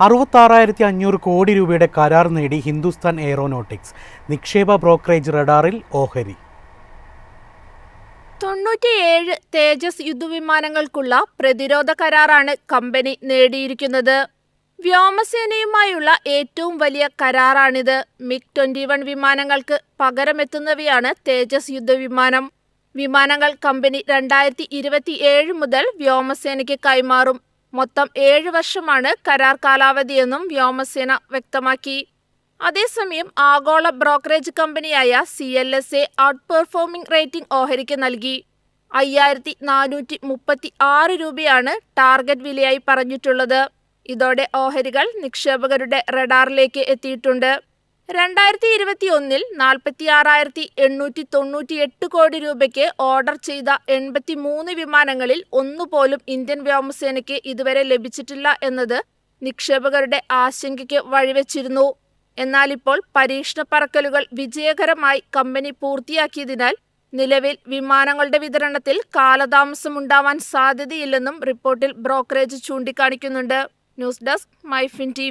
അറുപത്താറായിരത്തി അഞ്ഞൂറ് കോടി രൂപയുടെ കരാർ നേടി ഹിന്ദുസ്ഥാൻ എയറോനോട്ടിക്സ്. നിക്ഷേപ ബ്രോക്കറേജ് റഡാറിൽ ഓഹരി. തൊണ്ണൂറ്റിയേഴ് തേജസ് യുദ്ധവിമാനങ്ങൾക്കുള്ള പ്രതിരോധ കരാറാണ് കമ്പനി നേടിയിരിക്കുന്നത്. വ്യോമസേനയുമായുള്ള ഏറ്റവും വലിയ കരാറാണിത്. മിഗ് ട്വന്റി വൺ വിമാനങ്ങൾക്ക് പകരമെത്തുന്നവയാണ് തേജസ് യുദ്ധവിമാനം. വിമാനങ്ങൾ കമ്പനി രണ്ടായിരത്തി ഇരുപത്തിയേഴ് മുതൽ വ്യോമസേനയ്ക്ക് കൈമാറും. മൊത്തം ഏഴ് വർഷമാണ് കരാർ കാലാവധിയെന്നും വ്യോമസേന വ്യക്തമാക്കി. അതേസമയം ആഗോള ബ്രോക്കറേജ് കമ്പനിയായ C L S A outperforming rating ഓഹരിക്ക് നൽകി. അയ്യായിരത്തി നാനൂറ്റി മുപ്പത്തി ആറ് രൂപയാണ് ടാർഗറ്റ് വിലയായി പറഞ്ഞിട്ടുള്ളത്. ഇതോടെ ഓഹരികൾ നിക്ഷേപകരുടെ റഡാറിലേക്ക് എത്തിയിട്ടുണ്ട്. രണ്ടായിരത്തി ഇരുപത്തി ഒന്നിൽ നാൽപ്പത്തി ആറായിരത്തി എണ്ണൂറ്റി തൊണ്ണൂറ്റി എട്ട് കോടി രൂപയ്ക്ക് ഓർഡർ ചെയ്ത എൺപത്തി മൂന്ന് വിമാനങ്ങളിൽ ഒന്നുപോലും ഇന്ത്യൻ വ്യോമസേനയ്ക്ക് ഇതുവരെ ലഭിച്ചിട്ടില്ല എന്നത് നിക്ഷേപകരുടെ ആശങ്കയ്ക്ക് വഴിവെച്ചിരുന്നു. എന്നാൽ ഇപ്പോൾ പരീക്ഷണ പറക്കലുകൾ വിജയകരമായി കമ്പനി പൂർത്തിയാക്കിയതിനാൽ നിലവിൽ വിമാനങ്ങളുടെ വിതരണത്തിൽ കാലതാമസമുണ്ടാവാൻ സാധ്യതയില്ലെന്നും റിപ്പോർട്ടിൽ brokerage ചൂണ്ടിക്കാണിക്കുന്നുണ്ട്. News desk MyFin T